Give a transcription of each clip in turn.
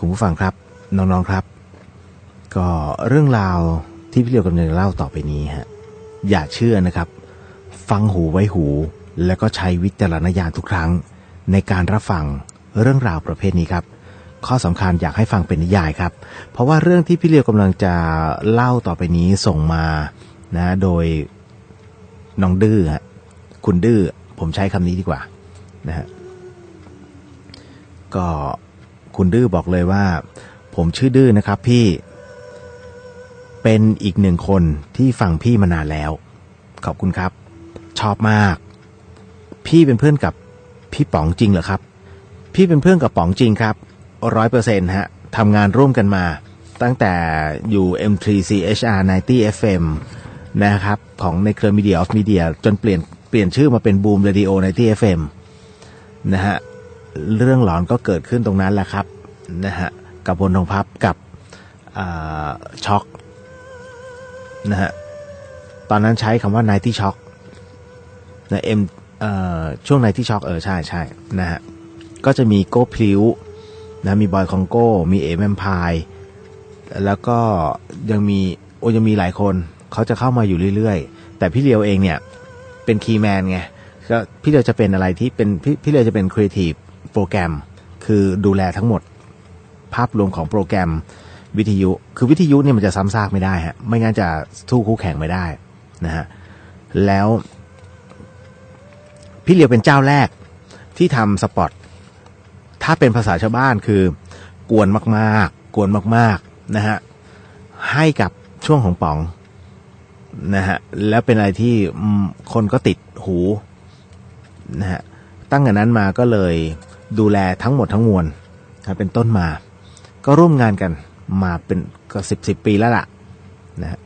คุณผู้ฟังครับน้องๆครับ ก็เรื่องราวที่พี่เลียวกำลังเล่าต่อไปนี้ฮะอย่าเชื่อนะครับ ฟังหูไว้หู แล้วก็ใช้วิจารณญาณทุกครั้ง ในการรับฟังเรื่องราวประเภทนี้ครับ ข้อสำคัญอยากให้ฟังเป็นนิยายครับ เพราะว่าเรื่องที่พี่เลียวกำลังจะเล่าต่อไปนี้ส่งมานะโดยน้องดื้อฮะคุณดื้อผมใช้คำนี้ดีกว่านะฮะก็ คุณดื้อบอกเลยว่า ผมชื่อดื้อนะครับพี่ เป็นอีกหนึ่งคนที่ฟังพี่มานานแล้ว ขอบคุณครับ ชอบมาก พี่เป็นเพื่อนกับพี่ป๋องจริงเหรอครับ พี่เป็นเพื่อนกับป๋องจริงครับร้อยเปอร์เซ็นต์ฮะทำงานร่วมกันมา ตั้งแต่อยู่ M3CHR 90 FM นะครับของในเครือ Media of Media จนเปลี่ยนเปลี่ยนชื่อมาเป็น Boom Radio 90 FM นะฮะ เรื่องหลอนก็เกิดขึ้นตรงนั้นแหละครับ นะฮะกับบนทองพับกับช็อกนะฮะตอนนั้นใช้คำว่า Nighty Shock นะเอ็มช่วง Nighty Shock เออใช่ใช่นะฮะก็จะมีโก้พลิวนะมีบอยคองโก้ มีเอแมมพายแล้วก็ยังมีโอยังมีหลายคนเขาจะเข้ามาอยู่เรื่อยๆ แต่พี่เลียวเองเนี่ยเป็นคีย์แมนไงก็พี่เลียวจะเป็นอะไรที่เป็นพี่พี่เลียวจะเป็นครีเอทีฟโปรแกรมคือดูแลทั้งหมด ภาพรวมของโปรแกรมวิทยุ คือวิทยุเนี่ยมันจะซ้ำซากไม่ได้ฮะ ไม่งั้นจะสู้คู่แข่งไม่ได้นะฮะ แล้วพี่เลียวเป็นเจ้าแรกที่ทำสปอต ถ้าเป็นภาษาชาวบ้านคือกวนมากๆ กวนมากๆนะฮะ ให้กับช่วงของป๋องนะฮะ แล้วเป็นอะไรที่คนก็ติดหูนะฮะ ตั้งแต่นั้นมาก็เลยดูแลทั้งหมดทั้งมวลเป็นต้นมา ก็ร่วมงานกันมาเป็นก็สิบสิบปีแล้วล่ะนะฮะ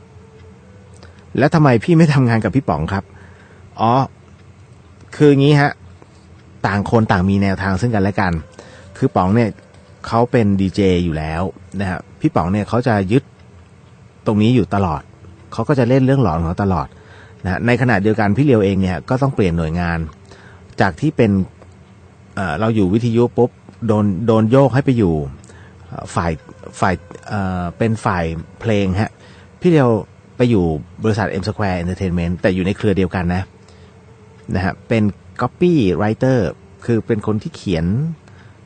แล้วทำไมพี่ไม่ทำงานกับพี่ป๋องครับ อ๋อ คืองี้ฮะ ต่างคนต่างมีแนวทางซึ่งกันและกัน คือป๋องเนี่ยเขาเป็นดีเจอยู่แล้วนะฮะพี่ป๋องเนี่ยเขาจะยึดตรงนี้อยู่ตลอด เขาก็จะเล่นเรื่องหลอนของเขาตลอดนะในขณะเดียวกันพี่เลียวเองเนี่ยก็ต้องเปลี่ยนหน่วยงาน จากที่เป็นเเราอยู่วิทยุปุ๊บโดนโดนโยกให้ไปอยู่ ฝ่ายฝ่ายเป็นฝ่ายเพลงฮะพี่เลียวไปอยู่บริษัท M Square Entertainment แต่อยู่ในเครือเดียวกันนะนะฮะเป็น copy writer คือเป็นคนที่เขียน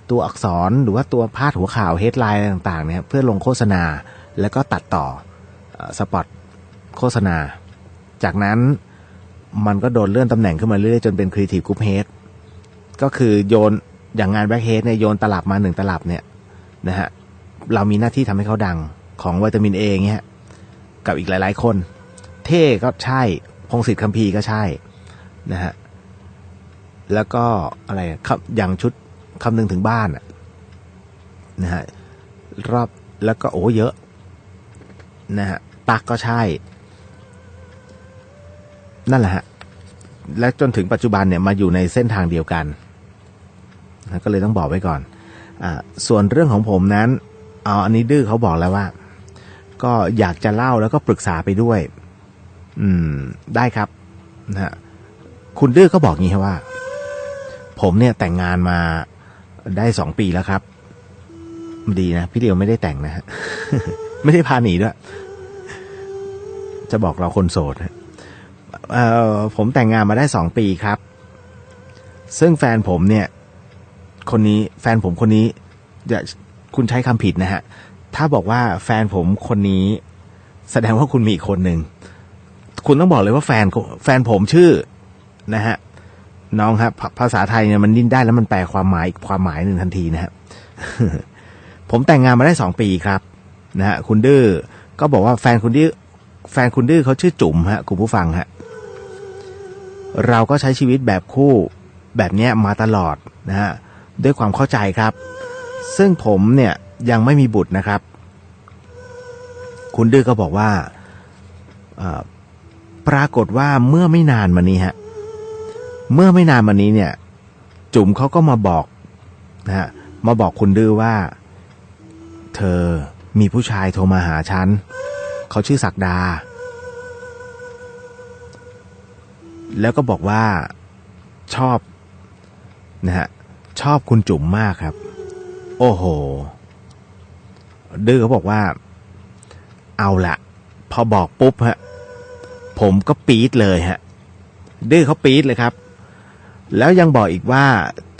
ตัวอักษรหรือว่าตัวพาดหัวข่าว headline ต่างๆเนี่ยเพื่อลงโฆษณาแล้วก็ตัดต่อสปอตโฆษณา จากนั้นมันก็โดนเลื่อนตำแหน่งขึ้นมาเรื่อยๆจนเป็น Creative Group Head ก็คือโยนอย่างงานแบ็คเฮดเนี่ยโยนตลับมาหนึ่งตลับเนี่ย นะฮะเรามีหน้าที่ทำให้เขาดังของวิตามินเอเงี้ยกับอีกหลาย ๆ คน เท่ก็ใช่ พงศิษฐ์คัมภีร์ก็ใช่นะฮะแล้วก็อะไรอย่างชุดคำนึงถึงบ้านนะฮะรอบแล้วก็โอ้เยอะนะฮะตักก็ใช่ นั่นแหละฮะและจนถึงปัจจุบันเนี่ยมาอยู่ในเส้นทางเดียวกันนะก็เลยต้องบอกไว้ก่อน ส่วนเรื่องของผมนั้นเอาอันนี้ดื้อเขาบอกแล้วว่า ก็อยากจะเล่าแล้วก็ปรึกษาไปด้วย อืม ได้ครับนะฮะคุณดื้อก็บอกงี้ครับว่า ผมเนี่ยแต่งงานมาได้สองปีแล้วครับ ดีนะพี่เดียวไม่ได้แต่งนะฮะไม่ได้พาหนีด้วย จะบอกเราคนโสดเอ่อผมแต่งงานมาได้สองปีครับ ซึ่งแฟนผมเนี่ย คนนี้ แฟนผมคนนี้อย่าคุณใช้คำผิดนะฮะ ถ้าบอกว่าแฟนผมคนนี้ แสดงว่าคุณมีอีกคนหนึ่ง คุณต้องบอกเลยว่าแฟนแฟนผมชื่อนะฮะน้องครับภาษาไทยเนี่ยมันดิ้นได้แล้วมันแปลความหมายความหมายหนึ่งทันทีนะฮะผมแต่งงานมาได้สองปีครับนะฮะคุณดื้อก็บอกว่าแฟนคุณดื้อแฟนคุณดื้อเขาชื่อจุ๋มฮะคุณผู้ฟังฮะเราก็ใช้ชีวิตแบบคู่แบบเนี้ยมาตลอดนะฮะ ด้วยความเข้าใจครับ ซึ่งผมเนี่ยยังไม่มีบุตรนะครับ คุณดื้อก็บอกว่าปรากฏว่าเมื่อไม่นานมานี้ฮะเมื่อไม่นานมานี้เนี่ย จุ๋มเขาก็มาบอกนะฮะมาบอกคุณดื้อว่า เธอมีผู้ชายโทรมาหาฉันเขาชื่อศักดา แล้วก็บอกว่าชอบนะฮะ ชอบคุณจุ๋มมากครับ โอ้โห ดื้อเขาบอกว่า เอาละพอบอกปุ๊บฮะ ผมก็ปี๊ดเลยฮะ ดื้อเขาปี๊ดเลยครับ แล้วยังบอกอีกว่า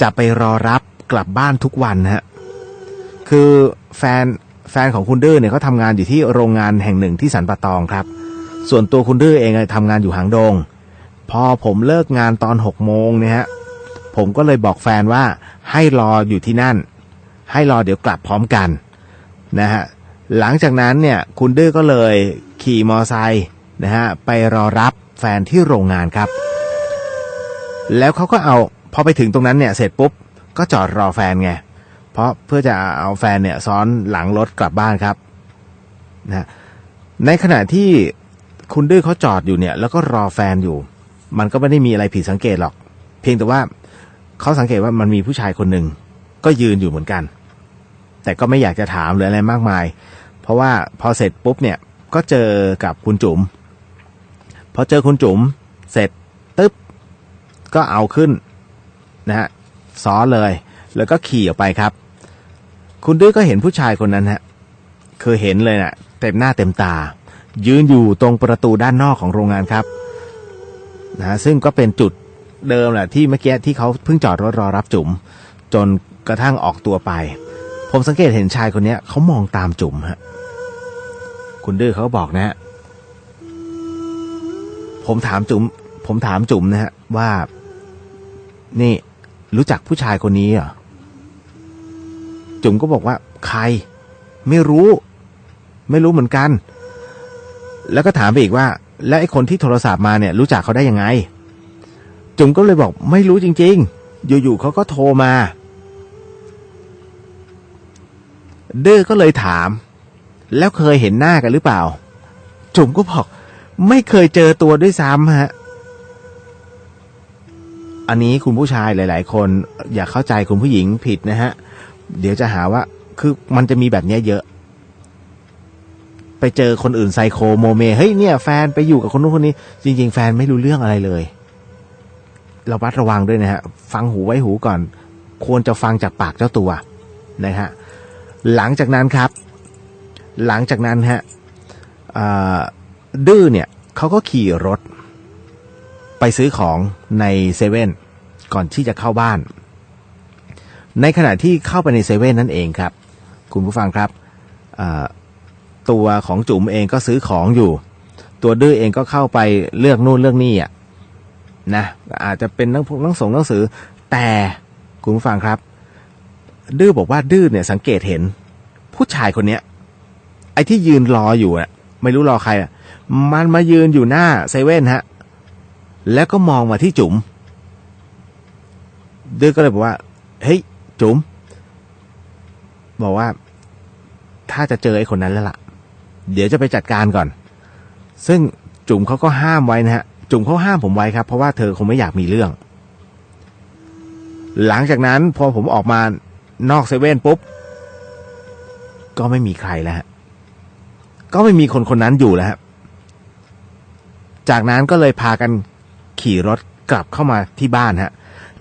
จะไปรอรับกลับบ้านทุกวันฮะ คือแฟนแฟนของคุณดื้อเนี่ยเขาทำงานอยู่ที่โรงงานแห่งหนึ่งที่สันปะตองครับ ส่วนตัวคุณดื้อเองทำงานอยู่หางดง พอผมเลิกงานตอนหกโมงเนี่ยฮะ ผมก็เลยบอกแฟนว่าให้รออยู่ที่นั่น ให้รอเดี๋ยวกลับพร้อมกันนะฮะหลังจากนั้นเนี่ยคุณดื้อก็เลยขี่มอไซค์นะฮะไปรอรับแฟนที่โรงงานครับ แล้วเขาก็เอาพอไปถึงตรงนั้นเนี่ยเสร็จปุ๊บก็จอดรอแฟนไงเพราะเพื่อจะเอาแฟนเนี่ยซ้อนหลังรถกลับบ้านครับนะในขณะที่คุณดื้อเขาจอดอยู่เนี่ยแล้วก็รอแฟนอยู่ มันก็ไม่ได้มีอะไรผิดสังเกตหรอก เพียงแต่ว่า เขาสังเกตว่ามันมีผู้ชายคนหนึ่งก็ยืนอยู่เหมือนกัน แต่ก็ไม่อยากจะถามหรืออะไรมากมาย เพราะว่าพอเสร็จปุ๊บเนี่ยก็เจอกับคุณจุ๋มพอเจอคุณจุ๋มเสร็จตึ๊บก็เอาขึ้นนะฮะซ้อนเลย แล้วก็ขี่ออกไปครับ คุณดื้อก็เห็นผู้ชายคนนั้นฮะคือเห็นเลยนะ่ะเต็มหน้าเต็มตา ยืนอยู่ตรงประตูด้านนอกของโรงงานครับนะฮะซึ่งก็เป็นจุด เดิมแหละที่เมื่อกี้ที่เขาเพิ่งจอดรถรอรับจุ๋มจนกระทั่งออกตัวไป ผมสังเกตเห็นชายคนเนี้ยเขามองตามจุ๋มฮะคุณดื้อเขาบอกนะฮะผมถามจุ๋มผมถามจุ๋มนะฮะว่า นี่รู้จักผู้ชายคนนี้เหรอจุ๋มก็บอกว่า ใคร ไม่รู้ ไม่รู้เหมือนกัน แล้วก็ถามไปอีกว่า แล้วไอ้คนที่โทรศัพท์มาเนี่ย รู้จักเขาได้ยังไง จุ๋มก็เลยบอกไม่รู้จริง ๆ อยู่ๆเขาก็โทรมา เด้อก็เลยถาม แล้วเคยเห็นหน้ากันหรือเปล่า จุ๋มก็บอก ไม่เคยเจอตัวด้วยซ้ำฮะอันนี้คุณผู้ชายหลาย ๆ คนอย่าเข้าใจคุณผู้หญิงผิดนะฮะ เดี๋ยวจะหาว่า คือมันจะมีแบบเนี้ยเยอะ ไปเจอคนอื่นไซโคโมเม เฮ้ยเนี่ยแฟนไปอยู่กับคนนู้นคนนี้ จริง ๆ แฟนไม่รู้เรื่องอะไรเลย ราวัดระวังด้วยนะฮะฟังหูไว้หูก่อน ควรจะฟังจากปากเจ้าตัวนะฮะหลังจากนั้นครับ หลังจากนั้นฮะดื้อเนี่ยเขาก็ขี่รถ ไปซื้อของในเซเว่นก่อนที่จะเข้าบ้าน ในขณะที่เข้าไปในเซเว่นนั่นเองครับ คุณผู้ฟังครับตัวของจุ๋มเองก็ซื้อของอยู่ ตัวดื้อเองก็เข้าไปเลือกนู่นเลือกนี่อะ นะอาจจะเป็นนังหนังส่งหนังสือ แต่คุณผู้ฟังครับ ดื้อบอกว่าดื้อเนี่ยสังเกตเห็น ผู้ชายคนเนี้ยไอ้ที่ยืนรออยู่อะไม่รู้รอใครอะมันมายืนอยู่หน้าเซเว่นฮะ แล้วก็มองมาที่จุ๋มดื้อก็เลยบอกว่า เฮ้ย จุ๋มบอกว่า ถ้าจะเจอไอ้คนนั้นแล้วล่ะ เดี๋ยวจะไปจัดการก่อน ซึ่งจุ๋มเขาก็ห้ามไว้นะฮะ จุ๋มเขาห้ามผมไว้ครับ เพราะว่าเธอคงไม่อยากมีเรื่อง หลังจากนั้นพอผมออกมานอกเซเว่นปุ๊บ ก็ไม่มีใครแล้วก็ไม่มีคนคนนั้นอยู่แล้วจากนั้นก็เลยพากันขี่รถกลับเข้ามาที่บ้านฮะ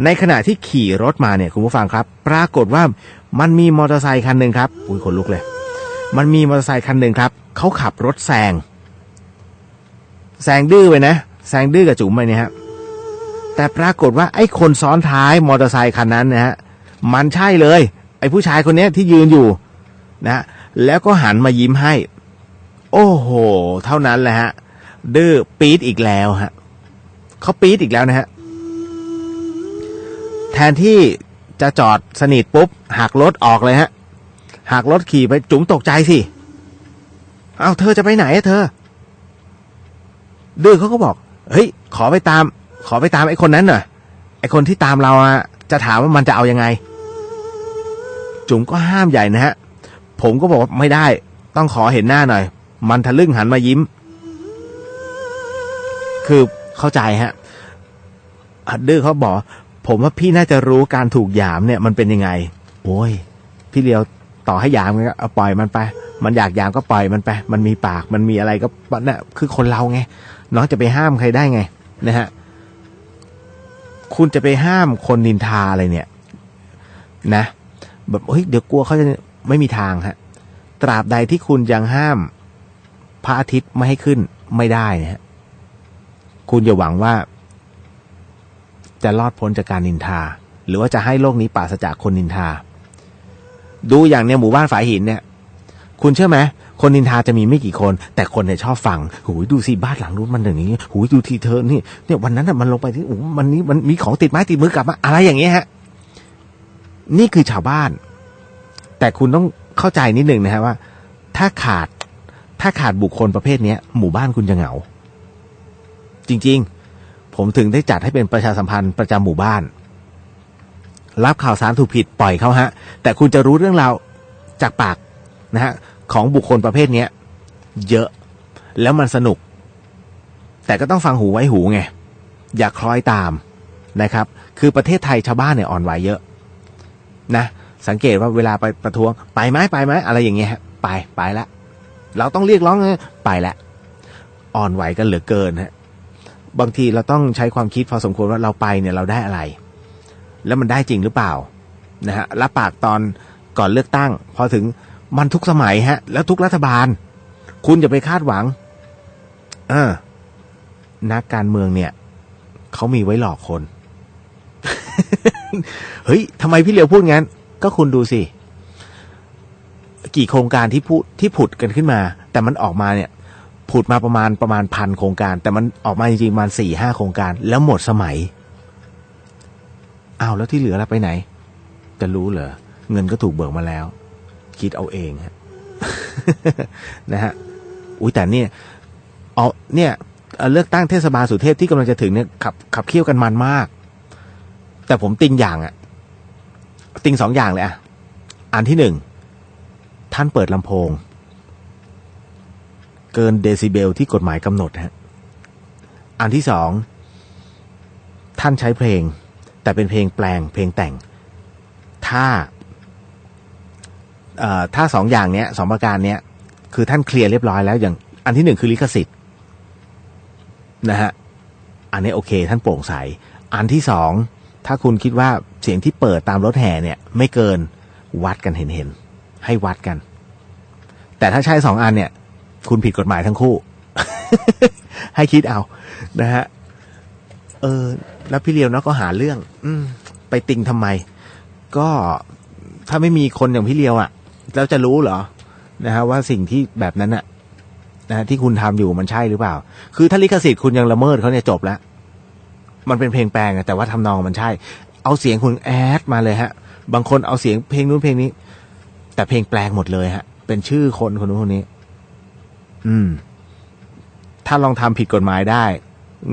ในขณะที่ขี่รถมาเนี่ยคุณผู้ฟังครับ ปรากฏว่ามันมีมอเตอร์ไซคันหนึ่งครับ อุ้ยขนลุกเลย มันมีมอเตอร์ไซคันหนึ่งครับ เขาขับรถแซง แซงดื้อไปนะ แซงดื้อกับจุ๋มไปเนี่ยฮะแต่ปรากฏว่าไอ้คนซ้อนท้ายมอเตอร์ไซคันนั้นนะฮะมันใช่เลย ไอ้ผู้ชายคนนี้ที่ยืนอยู่นะแล้วก็หันมายิ้มให้ โอ้โห เท่านั้นแหละฮะดื้อปี๊ดอีกแล้วฮะเขาปี๊ดอีกแล้วนะฮะแทนที่จะจอดสนิทปุ๊บหักรถออกเลยฮะหักรถขี่ไปจุ๋มตกใจสิเอาเธอจะไปไหนอะเธอดื้อเขาก็บอก เฮ้ย ขอไปตาม ขอไปตามไอ้คนนั้นหน่อยไอ้คนที่ตามเราอะจะถามว่ามันจะเอายังไง จุ๋มก็ห้ามใหญ่นะฮะ ผมก็บอกว่าไม่ได้ ต้องขอเห็นหน้าหน่อย มันทะลึ่งหันมายิ้ม คือเข้าใจฮะอัดดื้อเขาบอก ผมว่าพี่น่าจะรู้การถูกหยามเนี่ย มันเป็นยังไง โอ้ย พี่เลียวต่อให้หยามก็เอาปล่อยมันไป มันอยากหยามก็ปล่อยมันไป มันมีปาก มันมีอะไรก็นั่นคือคนเราไง น้องจะไปห้ามใครได้ไงนะฮะคุณจะไปห้ามคนนินทาอะไรเนี่ย นะ แบบเฮ้ยเดี๋ยวกลัวเขาจะไม่มีทางฮะ ตราบใดที่คุณยังห้าม พระอาทิตย์ไม่ให้ขึ้นไม่ได้นะฮะคุณอย่าหวังว่า จะรอดพ้นจากการนินทา หรือว่าจะให้โลกนี้ปราศจากคนนินทา ดูอย่างเนี่ยหมู่บ้านฝายหินเนี่ย คุณเชื่อไหม คนนินทาจะมีไม่กี่คน แต่คนเนี่ยชอบฟังหูยดูสิบ้านหลังนู้นมันอย่างนี้หูยดูทีเธอนี่เนี่ยวันนั้นน่ะมันลงไปที่โอ้มันนี้มันมีของติดไม้ติดมือกลับมาอะไรอย่างเงี้ยฮะ นี่คือชาวบ้าน แต่คุณต้องเข้าใจนิดหนึ่งนะฮะว่า ถ้าขาดถ้าขาดบุคคลประเภทเนี้ย หมู่บ้านคุณจะเหงา จริง ๆ ผมถึงได้จัดให้เป็นประชาสัมพันธ์ประจำหมู่บ้าน รับข่าวสารถูกผิดปล่อยเขาฮะ แต่คุณจะรู้เรื่องราวจากปากนะฮะ ของบุคคลประเภทเนี้ยเยอะ แล้วมันสนุก แต่ก็ต้องฟังหูไว้หูไง อย่าคล้อยตามนะครับ คือประเทศไทยชาวบ้านเนี่ยอ่อนไหวเยอะนะ สังเกตว่าเวลาไปประท้วง ไปไหมไปไหมอะไรอย่างเงี้ยไปไปละเราต้องเรียกร้องไปละอ่อนไหวกันเหลือเกินฮะบางทีเราต้องใช้ความคิดพอสมควรว่าเราไปเนี่ยเราได้อะไร แล้วมันได้จริงหรือเปล่านะฮะรับปากตอนก่อนเลือกตั้ง พอถึง มันทุกสมัยฮะ แล้วทุกรัฐบาล คุณจะไปคาดหวัง เออ นักการเมืองเนี่ยเขามีไว้หลอกคน เฮ้ยทำไมพี่เหลียวพูดงั้น ก็คุณดูสิ กี่โครงการที่พูดที่ผุดกันขึ้นมา แต่มันออกมาเนี่ยผุดมาประมาณประมาณพันโครงการ แต่มันออกมาจริงๆประมาณสี่ห้าโครงการ แล้วหมดสมัยอ้าวแล้วที่เหลือแล้วไปไหน จะรู้เหรอเงินก็ถูกเบิกมาแล้ว คิดเอาเองฮะนะฮะอุ้ยแต่เนี่ยเอาเนี่ยเลือกตั้งเทศบาลสุเทพที่กำลังจะถึงเนี่ยขับขับเคี่ยวกันมันมาก แต่ผมติงอย่างอะติงสองอย่างเลยอะอันที่หนึ่งท่านเปิดลำโพง เกินเดซิเบลที่กฎหมายกำหนดฮะอันที่สองท่านใช้เพลง แต่เป็นเพลงแปลงเพลงแต่ง ถ้า ถ้าสองอย่างเนี้ยสองประการเนี้ยคือท่านเคลียร์เรียบร้อยแล้วอย่างอันที่หนึ่งคือลิขสิทธิ์นะฮะอันนี้โอเค ท่านโปร่งใส อันที่สองถ้าคุณคิดว่าเสียงที่เปิดตามรถแห่เนี่ย ไม่เกินวัดกันเห็นเห็นให้วัดกัน แต่ถ้าใช่สองอันเนี่ย คุณผิดกฎหมายทั้งคู่ ให้คิดเอานะฮะเออ แล้วพี่เลียวเนาะก็หาเรื่อง อืไปติงทำไม ก็ถ้าไม่มีคนอย่างพี่เลียวอะ่ะ แล้วจะรู้เหรอนะฮะว่าสิ่งที่แบบนั้นอะนะฮะที่คุณทำอยู่มันใช่หรือเปล่า คือถ้าลิขสิทธิ์คุณยังละเมิดเขาเนี่ยจบแล้วมันเป็นเพลงแปลงแต่ว่าทำนองมันใช่ เอาเสียงคุณแอดมาเลยฮะ บางคนเอาเสียงเพลงนู้นเพลงนี้ แต่เพลงแปลงหมดเลยฮะ เป็นชื่อคนคนนู้นคนนี้ อืม ถ้าลองทำผิดกฎหมายได้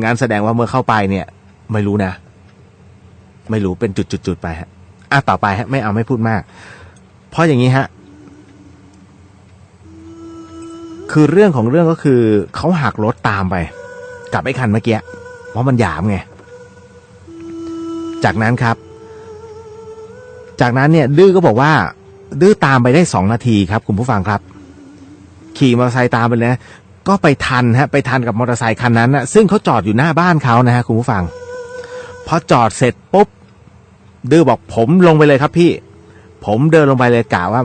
งานแสดงว่าเมื่อเข้าไปเนี่ย ไม่รู้นะ ไม่รู้เป็นจุดๆๆไปฮะอะต่อไปฮะ ไม่เอาไม่พูดมาก เพราะอย่างนี้ฮะ คือเรื่องของเรื่องก็คือเขาหักรถตามไป กับไอ้คันเมื่อกี้เพราะมันหยามไง จากนั้นครับ จากนั้นเนี่ย ดื้อก็บอกว่า ดื้อตามไปได้สองนาทีครับ คุณผู้ฟังครับ ขี่มอเตอร์ไซค์ตามไปเลยนะก็ไปทันฮะ ไปทันกับมอเตอร์ไซค์คันนั้นนะซึ่งเขาจอดอยู่หน้าบ้านเขานะฮะคุณผู้ฟังพอจอดเสร็จปุ๊บดื้อบอกผมลงไปเลยครับพี่ ผมเดินลงไปเลยกะว่า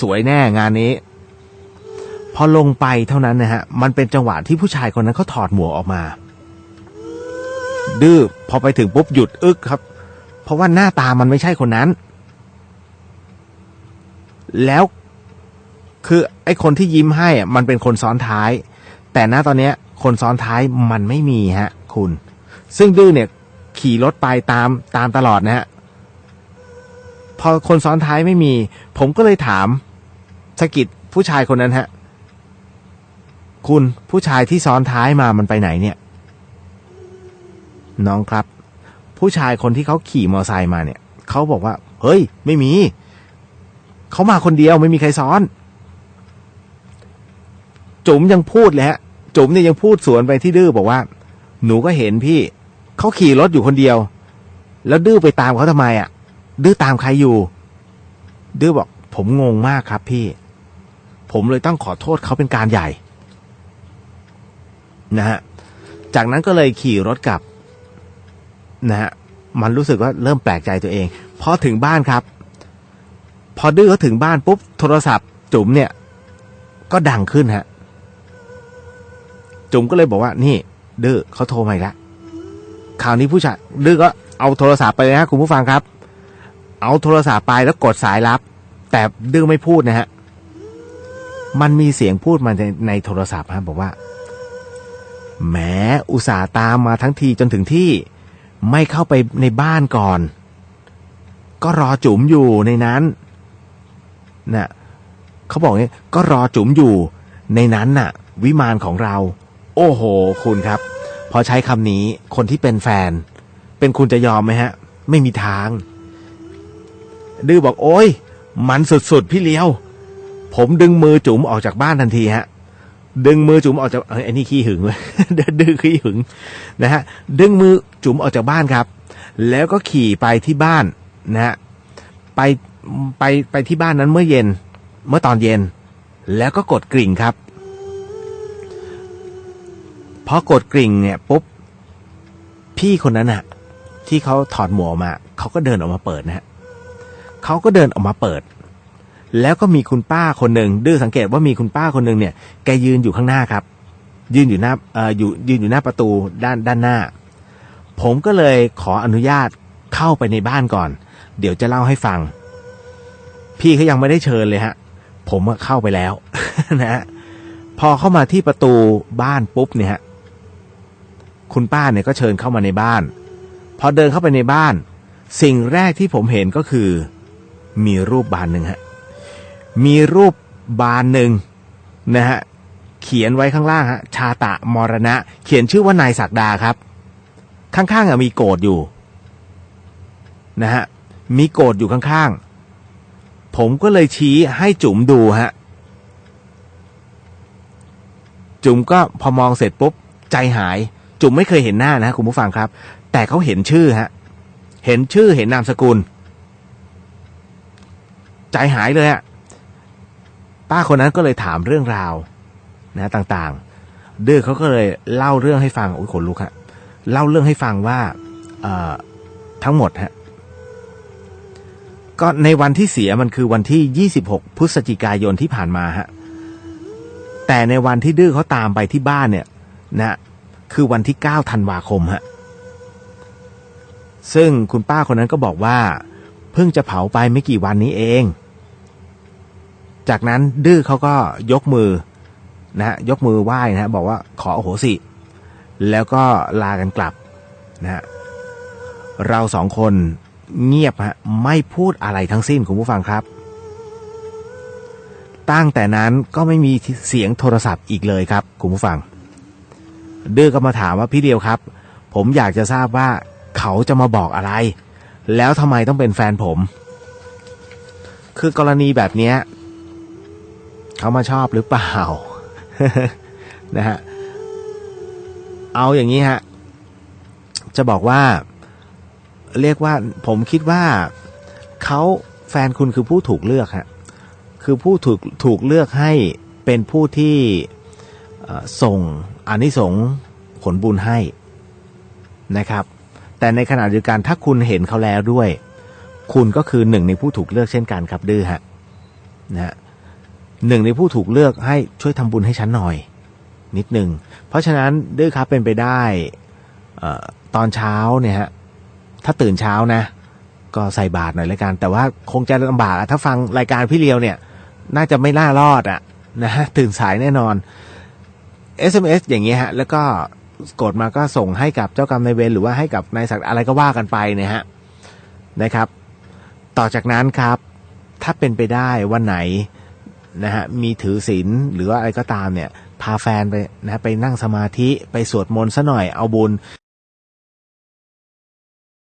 สวยแน่งานนี้ พอลงไปเท่านั้นนะฮะ มันเป็นจังหวะที่ผู้ชายคนนั้นเขาถอดหมวกออกมา ดื้อพอไปถึงปุ๊บหยุดอึกครับ เพราะว่าหน้าตามันไม่ใช่คนนั้น แล้วคือไอ้คนที่ยิ้มให้อะมันเป็นคนซ้อนท้าย แต่ณตอนเนี้ย คนซ้อนท้ายมันไม่มีฮะ คุณ ซึ่งดื้อเนี่ย ขี่รถไปตามตามตลอดนะฮะพอคนซ้อนท้ายไม่มี ผมก็เลยถามสกิดผู้ชายคนนั้นฮะ คุณผู้ชายที่ซ้อนท้ายมามันไปไหนเนี่ย น้องครับ ผู้ชายคนที่เขาขี่มอเตอร์ไซค์มาเนี่ยเขาบอกว่า เฮ้ย ไม่มีเขามาคนเดียวไม่มีใครซ้อน จุ๋มยังพูดเลยฮะจุ๋มเนี่ยยังพูดสวนไปที่ดื้อบอกว่า หนูก็เห็นพี่เขาขี่รถอยู่คนเดียว แล้วดื้อไปตามเขาทำไมอะ ดื้อตามใครอยู่ ดื้อบอก ผมงงมากครับพี่ ผมเลยต้องขอโทษเขาเป็นการใหญ่ นะฮะจากนั้นก็เลยขี่รถกลับนะฮะมันรู้สึกว่าเริ่มแปลกใจตัวเองพอถึงบ้านครับ พอดื้อเขาถึงบ้านปุ๊บโทรศัพท์จุ๋มเนี่ย ก็ดังขึ้นฮะจุ๋มก็เลยบอกว่า นี่ ดื้อเขาโทรมาอีกแล้วคราวนี้ผู้ชายดื้อก็เอาโทรศัพท์ไปเลยฮะคุณผู้ฟังครับ เอาโทรศัพท์ไปแล้วกดสายรับ แต่ดื้อไม่พูดนะฮะมันมีเสียงพูดมาในในโทรศัพท์ฮะบอกว่า แหมอุตส่าห์ตามมาทั้งทีจนถึงที่ ไม่เข้าไปในบ้านก่อน ก็รอจุ๋มอยู่ในนั้นน่ะเขาบอกเนี่ยก็รอจุ๋มอยู่ ในนั้นน่ะ วิมานของเรา โอ้โห คุณครับ พอใช้คำนี้คนที่เป็นแฟน เป็นคุณจะยอมไหมฮะ ไม่มีทาง ดื้อบอกโอ้ย มันสุดๆ พี่เลี้ยว ผมดึงมือจุ๋มออกจากบ้านทันทีฮะ ดึงมือจุ๋มออกจากไอ้นี่ขี้หึงเว้ยดื้อขี้หึงนะฮะดึงมือจุ๋มออกจากบ้านครับ แล้วก็ขี่ไปที่บ้านนะฮะไปไปไปที่บ้านนั้นเมื่อเย็น เมื่อตอนเย็น แล้วก็กดกริ่งครับพอกดกริ่งเนี่ยปุ๊บพี่คนนั้นอะที่เขาถอดหมวกออกมาเขาก็เดินออกมาเปิดนะฮะเขาก็เดินออกมาเปิด แล้วก็มีคุณป้าคนหนึ่งดื้อสังเกตว่ามีคุณป้าคนหนึ่งเนี่ยแกยืนอยู่ข้างหน้าครับ ยืนอยู่หน้าเอ่ออยู่ยืนอยู่หน้าประตูด้านด้านหน้า ผมก็เลยขออนุญาตเข้าไปในบ้านก่อน เดี๋ยวจะเล่าให้ฟัง พี่เขายังไม่ได้เชิญเลยฮะ ผมเข้าไปแล้วนะฮะพอเข้ามาที่ประตูบ้านปุ๊บเนี่ยฮะคุณป้าเนี่ยก็เชิญเข้ามาในบ้าน พอเดินเข้าไปในบ้าน สิ่งแรกที่ผมเห็นก็คือ มีรูปบานหนึ่งฮะ มีรูปบานหนึ่งนะฮะเขียนไว้ข้างล่างฮะชาตะมรณะ เขียนชื่อว่านายศักดาครับ ข้างๆมีโกดอยู่นะฮะมีโกดอยู่ข้างๆ ผมก็เลยชี้ให้จุ๋มดูฮะจุ๋มก็พอมองเสร็จปุ๊บใจหาย จุ๋มไม่เคยเห็นหน้านะคุณผู้ฟังครับ แต่เขาเห็นชื่อฮะเห็นชื่อเห็นนามสกุล ใจหายเลยอะ ป้าคนนั้นก็เลยถามเรื่องราวนะต่างๆ เดื้อเขาก็เลยเล่าเรื่องให้ฟังโอ้ยขนลุกฮะเล่าเรื่องให้ฟังว่าเออทั้งหมดฮะก็ในวันที่เสียมันคือวันที่ 26 พฤศจิกายนที่ผ่านมาฮะแต่ในวันที่ดื้อเขาตามไปที่บ้านเนี่ยนะคือวันที่9ธันวาคมฮะซึ่งคุณป้าคนนั้นก็บอกว่า เพิ่งจะเผาไปไม่กี่วันนี้เอง จากนั้นดื้อเขาก็ยกมือนะฮะยกมือไหว้นะฮะบอกว่าขอโอโหสิ แล้วก็ลากันกลับนะฮะเราสองคนเงียบฮะไม่พูดอะไรทั้งสิ้นคุณผู้ฟังครับ ตั้งแต่นั้นก็ไม่มีเสียงโทรศัพท์อีกเลยครับคุณผู้ฟังดื้อก็มาถามว่าพี่เดียวครับ ผมอยากจะทราบว่าเขาจะมาบอกอะไร แล้วทำไมต้องเป็นแฟนผม คือกรณีแบบเนี้ย เขามาชอบหรือเปล่านะฮะเอาอย่างนี้ฮะจะบอกว่า เรียกว่าผมคิดว่าเขาแฟนคุณคือผู้ถูกเลือกฮะคือผู้ถูกถูกเลือกให้เป็นผู้ที่ส่งอานิสงส์ผลบุญให้นะครับ แต่ในขณะเดียวกันถ้าคุณเห็นเขาแล้วด้วย คุณก็คือหนึ่งในผู้ถูกเลือกเช่นกันครับดื้อฮะนะฮะ หนึ่งในผู้ถูกเลือกให้ช่วยทำบุญให้ฉันหน่อย นิดหนึ่ง เพราะฉะนั้นดื้อครับเป็นไปได้อตอนเช้าเนี่ยฮะถ้าตื่นเช้านะ ก็ใส่บาตรหน่อยล้วกัน แต่ว่าคงจะลำบากถ้าฟังรายการพี่เลียวเนี่ย น่าจะไม่น่ารอดอะนะฮะตื่นสายแน่นอน SMS อย่างเงี้ยฮะ แล้วก็กดมาก็ส่งให้กับเจ้ากรรมนายเวรหรือว่าให้กับนายศักดิ์อะไรก็ว่ากันไปเนี่ยฮะนะครับ ต่อจากนั้นครับ ถ้าเป็นไปได้วันไหน นะฮะมีถือศีลหรือว่าอะไรก็ตามเนี่ยพาแฟนไปนะไปนั่งสมาธิไปสวดมนต์ซะหน่อยเอาบุญ